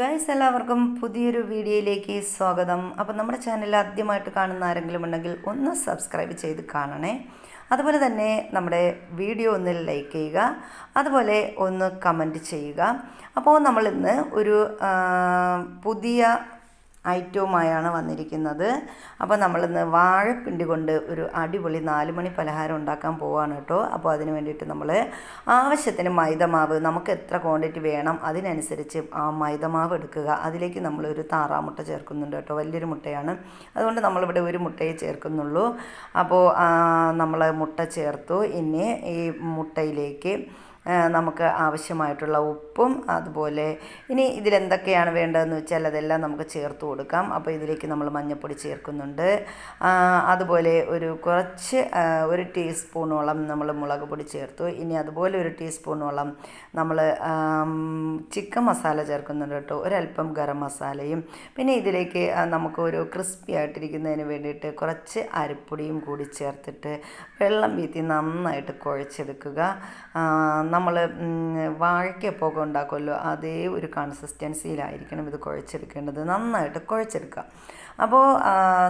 Guys എല്ലാവർക്കും പുതിയൊരു വീഡിയോയിലേക്ക് സ്വാഗതം. അപ്പോൾ നമ്മുടെ ചാനൽ ആദ്യമായിട്ട് കാണുന്ന ആരെങ്കിലും ഉണ്ടെങ്കിൽ ഒന്ന് സബ്സ്ക്രൈബ് ചെയ്ത് കാണണേ. അതുപോലെ തന്നെ നമ്മുടെ വീഡിയോ ഒന്ന് ലൈക്ക് ചെയ്യുക. അതുപോലെ ഒന്ന് കമന്റ് ചെയ്യുക. അപ്പോൾ നമ്മളിന്ന് ഒരു പുതിയ ഐറ്റവുമായാണ് വന്നിരിക്കുന്നത്. അപ്പോൾ നമ്മളിന്ന് വാഴപ്പിണ്ടി കൊണ്ട് ഒരു അടിപൊളി നാല് മണി പലഹാരം ഉണ്ടാക്കാൻ പോവാണ് കേട്ടോ. അപ്പോൾ അതിന് വേണ്ടിയിട്ട് നമ്മൾ ആവശ്യത്തിന് മൈദമാവ് നമുക്ക് എത്ര ക്വാണ്ടിറ്റി വേണം അതിനനുസരിച്ച് ആ മൈദമാവ് എടുക്കുക. അതിലേക്ക് നമ്മളൊരു താറാമുട്ട ചേർക്കുന്നുണ്ട് കേട്ടോ. വലിയൊരു മുട്ടയാണ്. അതുകൊണ്ട് നമ്മളിവിടെ ഒരു മുട്ടയെ ചേർക്കുന്നുള്ളൂ. അപ്പോൾ നമ്മൾ മുട്ട ചേർത്തു. ഇനി ഈ മുട്ടയിലേക്ക് നമുക്ക് ആവശ്യമായിട്ടുള്ള ഉപ്പും അതുപോലെ ഇനി ഇതിലെന്തൊക്കെയാണ് വേണ്ടതെന്ന് വെച്ചാൽ അതെല്ലാം നമുക്ക് ചേർത്ത് കൊടുക്കാം. അപ്പോൾ ഇതിലേക്ക് നമ്മൾ മഞ്ഞൾപ്പൊടി ചേർക്കുന്നുണ്ട്. അതുപോലെ ഒരു കുറച്ച് ഒരു ടീസ്പൂണോളം നമ്മൾ മുളക് പൊടി ചേർത്തു. ഇനി അതുപോലെ ഒരു ടീസ്പൂണോളം നമ്മൾ ചിക്കൻ മസാല ചേർക്കുന്നുണ്ട് കേട്ടോ. ഒരല്പം ഗരം മസാലയും. പിന്നെ ഇതിലേക്ക് നമുക്കൊരു ക്രിസ്പി ആയിട്ടിരിക്കുന്നതിന് വേണ്ടിയിട്ട് കുറച്ച് അരിപ്പൊടിയും കൂടി ചേർത്തിട്ട് വെള്ളം വീത്തി നന്നായിട്ട് കുഴച്ചെടുക്കുക. നമ്മൾ വാഴയ്ക്കപ്പൊക്കെ ഉണ്ടാക്കുമല്ലോ അതേ ഒരു കൺസിസ്റ്റൻസിയിലായിരിക്കണം ഇത് കുഴച്ചെടുക്കേണ്ടത്. നന്നായിട്ട് കുഴച്ചെടുക്കുക. അപ്പോൾ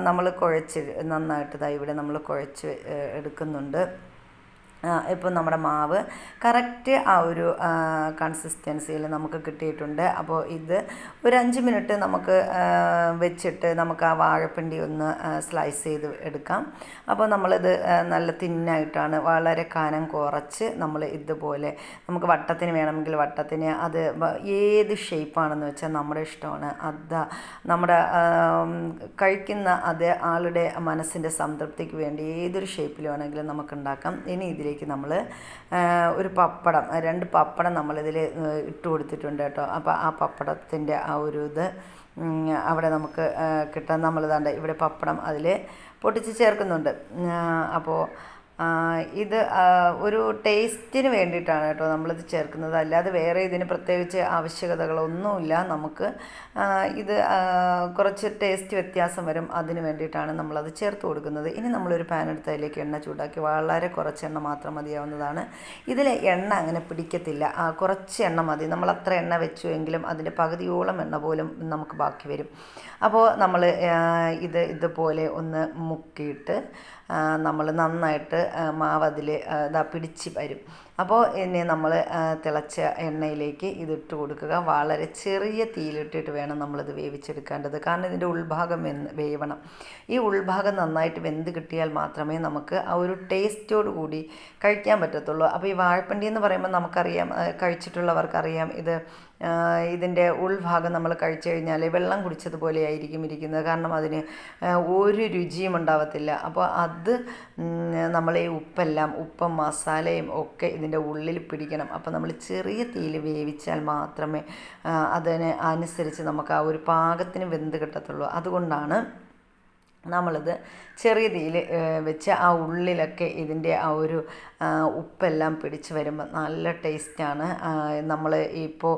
നമ്മൾ കുഴച്ച് നന്നായിട്ട് ഇതാ ഇവിടെ നമ്മൾ കുഴച്ച് എടുക്കുന്നുണ്ട്. ഇപ്പോൾ നമ്മുടെ മാവ് കറക്റ്റ് ആ ഒരു കൺസിസ്റ്റൻസിയിൽ നമുക്ക് കിട്ടിയിട്ടുണ്ട്. അപ്പോൾ ഇത് ഒരു അഞ്ച് മിനിറ്റ് നമുക്ക് വെച്ചിട്ട് നമുക്ക് ആ വാഴപ്പിണ്ടി ഒന്ന് സ്ലൈസ് ചെയ്ത് എടുക്കാം. അപ്പോൾ നമ്മളിത് നല്ല തിന്നായിട്ടാണ് വളരെ കനം കുറച്ച് നമ്മൾ ഇതുപോലെ നമുക്ക് വട്ടത്തിന് വേണമെങ്കിൽ വട്ടത്തിന് അത് ഏത് ഷേപ്പാണെന്ന് വെച്ചാൽ നമ്മുടെ ഇഷ്ടമാണ്. അത് നമ്മുടെ കഴിക്കുന്ന അതേ ആളുടെ മനസ്സിന്റെ സംതൃപ്തിക്ക് വേണ്ടി ഏതൊരു ഷേപ്പിൽ വേണമെങ്കിലും നമുക്ക് ഉണ്ടാക്കാം. ഇനി ഇതിലേക്ക് നമ്മൾ ഒരു പപ്പടം രണ്ട് പപ്പടം നമ്മളിതിൽ ഇട്ട് കൊടുത്തിട്ടുണ്ട് കേട്ടോ. അപ്പോൾ ആ പപ്പടത്തിന്റെ ആ ഒരു ഇത് അവിടെ നമുക്ക് കിട്ടാൻ നമ്മൾ ദാണ്ട് ഇവിടെ പപ്പടം അതിൽ പൊട്ടിച്ച് ചേർക്കുന്നുണ്ട്. അപ്പോൾ ഇത് ഒരു ടേസ്റ്റിന് വേണ്ടിയിട്ടാണ് കേട്ടോ നമ്മളിത് ചേർക്കുന്നത്. അല്ലാതെ വേറെ ഇതിന് പ്രത്യേകിച്ച് ആവശ്യകതകളൊന്നുമില്ല. നമുക്ക് ഇത് കുറച്ച് ടേസ്റ്റ് വ്യത്യാസം വരും. അതിന് വേണ്ടിയിട്ടാണ് നമ്മളത് ചേർത്ത് കൊടുക്കുന്നത്. ഇനി നമ്മളൊരു പാൻ എടുത്ത് അതിലേക്ക് എണ്ണ ചൂടാക്കി വളരെ കുറച്ച് എണ്ണ മാത്രം മതിയാവുന്നതാണ്. ഇതിൽ എണ്ണ അങ്ങനെ പിടിക്കത്തില്ല. കുറച്ച് എണ്ണ മതി. നമ്മൾ അത്ര എണ്ണ വെച്ചു എങ്കിലും അതിന്റെ പകുതിയോളം എണ്ണ പോലും നമുക്ക് ബാക്കി വരും. അപ്പോൾ നമ്മൾ ഇത് ഇതുപോലെ ഒന്ന് മുക്കിയിട്ട് നമ്മൾ നന്നായിട്ട് മാവ് അതിൽ ഇതാ പിടിച്ച് വരും. അപ്പോൾ എന്നെ നമ്മൾ തിളച്ച എണ്ണയിലേക്ക് ഇതിട്ട് കൊടുക്കുക. വളരെ ചെറിയ തീയിലിട്ടിട്ട് വേണം നമ്മളിത് വേവിച്ചെടുക്കേണ്ടത്. കാരണം ഇതിന്റെ ഉൾഭാഗം വെന്ത് വേവണം. ഈ ഉൾഭാഗം നന്നായിട്ട് വെന്ത് കിട്ടിയാൽ മാത്രമേ നമുക്ക് ആ ഒരു ടേസ്റ്റോട് കൂടി കഴിക്കാൻ പറ്റത്തുള്ളൂ. അപ്പോൾ ഈ വാഴപ്പണ്ടി എന്ന് പറയുമ്പോൾ നമുക്കറിയാം കഴിച്ചിട്ടുള്ളവർക്കറിയാം ഇത് ഇതിന്റെ ഉൾഭാഗം നമ്മൾ കഴിച്ചു കഴിഞ്ഞാൽ വെള്ളം കുടിച്ചതുപോലെ ആയിരിക്കും ഇരിക്കുന്നത്. കാരണം അതിന് ഒരു രുചിയും ഉണ്ടാവത്തില്ല. അപ്പോൾ അത് നമ്മൾ ഈ ഉപ്പെല്ലാം ഉപ്പും മസാലയും ഒക്കെ ഇതിന്റെ ഉള്ളിൽ പിടിക്കണം. അപ്പോൾ നമ്മൾ ചെറിയ തീയിൽ വേവിച്ചാൽ മാത്രമേ അതിന് അനുസരിച്ച് നമുക്ക് ആ ഒരു പാകത്തിന് വെന്ത് കിട്ടത്തുള്ളൂ. അതുകൊണ്ടാണ് നമ്മളിത് ചെറിയ തീയിൽ വെച്ച് ആ ഉള്ളിലൊക്കെ ഇതിന്റെ ആ ഒരു ഉപ്പെല്ലാം പിടിച്ച് വരുമ്പോൾ നല്ല ടേസ്റ്റാണ്. നമ്മൾ ഇപ്പോൾ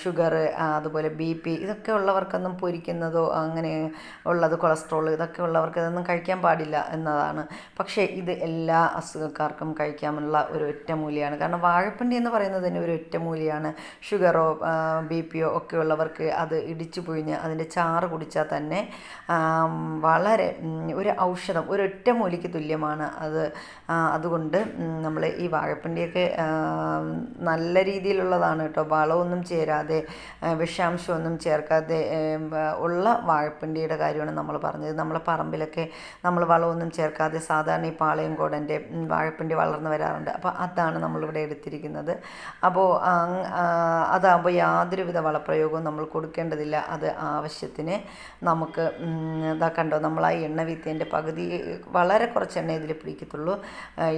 ഷുഗർ അതുപോലെ ബി പി ഇതൊക്കെ ഉള്ളവർക്കൊന്നും പൊരിക്കുന്നതോ അങ്ങനെ ഉള്ളത് കൊളസ്ട്രോൾ ഇതൊക്കെ ഉള്ളവർക്ക് ഇതൊന്നും കഴിക്കാൻ പാടില്ല എന്നതാണ്. പക്ഷേ ഇത് എല്ലാ അസുഖക്കാർക്കും കഴിക്കാനുള്ള ഒരു ഒറ്റമൂലിയാണ്. കാരണം വാഴപ്പിണ്ടി എന്ന് പറയുന്നത് തന്നെ ഒരു ഒറ്റമൂലിയാണ്. ഷുഗറോ ബി പിയോ ഒക്കെ ഉള്ളവർക്ക് അത് ഇടിച്ചു പൊഴിഞ്ഞ് അതിന്റെ ചാറ് കുടിച്ചാൽ തന്നെ വളരെ ഒരു ഔഷധം ഒരു ഒറ്റമൂലിക്ക് തുല്യമാണ് അത്. അതുകൊണ്ട് നമ്മൾ ഈ വാഴപ്പിണ്ടിയൊക്കെ നല്ല രീതിയിലുള്ളതാണ് കേട്ടോ. വളമൊന്നും ചേരാതെ വിഷാംശമൊന്നും ചേർക്കാതെ ഉള്ള വാഴപ്പിണ്ടിയുടെ കാര്യമാണ് നമ്മൾ പറഞ്ഞത്. നമ്മളെ പറമ്പിലൊക്കെ നമ്മൾ വളമൊന്നും ചേർക്കാതെ സാധാരണ ഈ പാളയം കോടന്റെ വാഴപ്പിണ്ടി വളർന്നു വരാറുണ്ട്. അപ്പോൾ അതാണ് നമ്മളിവിടെ എടുത്തിരിക്കുന്നത്. അപ്പോൾ അതാകുമ്പോൾ യാതൊരുവിധ വളപ്രയോഗവും നമ്മൾ കൊടുക്കേണ്ടതില്ല. അത് ആവശ്യത്തിന് നമുക്ക് ഇതാക്കണ്ടോ ഇതാ കണ്ടോ നമ്മൾ ആ എണ്ണ വിത്തേന്റെ പകുതി വളരെ കുറച്ച് എണ്ണ ഇതിൽ പിടിക്കത്തുള്ളൂ.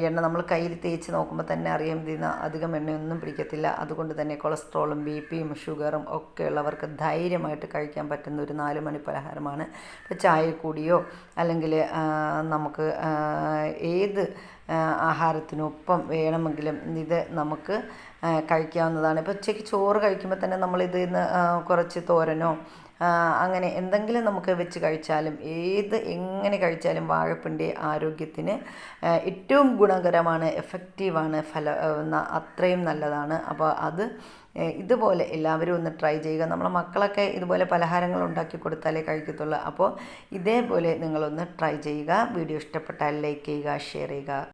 എണ്ണ നമ്മൾ കയ്യിൽ തേച്ച് നോക്കുമ്പോൾ തന്നെ അറിയാം ഇതിന് അധികം എണ്ണയൊന്നും പിടിക്കത്തില്ല. അതുകൊണ്ട് തന്നെ കൊളസ്ട്രോളും ബി പിയും ഷുഗറും ഒക്കെ ഉള്ളവർക്ക് ധൈര്യമായിട്ട് കഴിക്കാൻ പറ്റുന്ന ഒരു നാല് മണി പലഹാരമാണ്. ഇപ്പോൾ ചായ കൂടിയോ അല്ലെങ്കിൽ നമുക്ക് ഏത് ആഹാരത്തിനൊപ്പം വേണമെങ്കിലും ഇത് നമുക്ക് കഴിക്കാവുന്നതാണ്. ഇപ്പോൾ ഉച്ചയ്ക്ക് ചോറ് കഴിക്കുമ്പോൾ തന്നെ നമ്മൾ നിന്ന് കുറച്ച് തോരനോ അങ്ങനെ എന്തെങ്കിലും നമുക്ക് വെച്ച് കഴിച്ചാലും ഏത് എങ്ങനെ കഴിച്ചാലും വാഴപ്പിണ്ടി ആരോഗ്യത്തിന് ഏറ്റവും ഗുണകരമാണ് എഫക്റ്റീവാണ് ഫല അത്രയും നല്ലതാണ്. അപ്പോൾ അത് ഇതുപോലെ എല്ലാവരും ഒന്ന് ട്രൈ ചെയ്യുക. നമ്മളെ മക്കളൊക്കെ ഇതുപോലെ പലഹാരങ്ങൾ ഉണ്ടാക്കി കൊടുത്താലേ കഴിക്കത്തുള്ളൂ. അപ്പോൾ ഇതേപോലെ നിങ്ങളൊന്ന് ട്രൈ ചെയ്യുക. വീഡിയോ ഇഷ്ടപ്പെട്ടാൽ ലൈക്ക് ചെയ്യുക ഷെയർ ചെയ്യുക.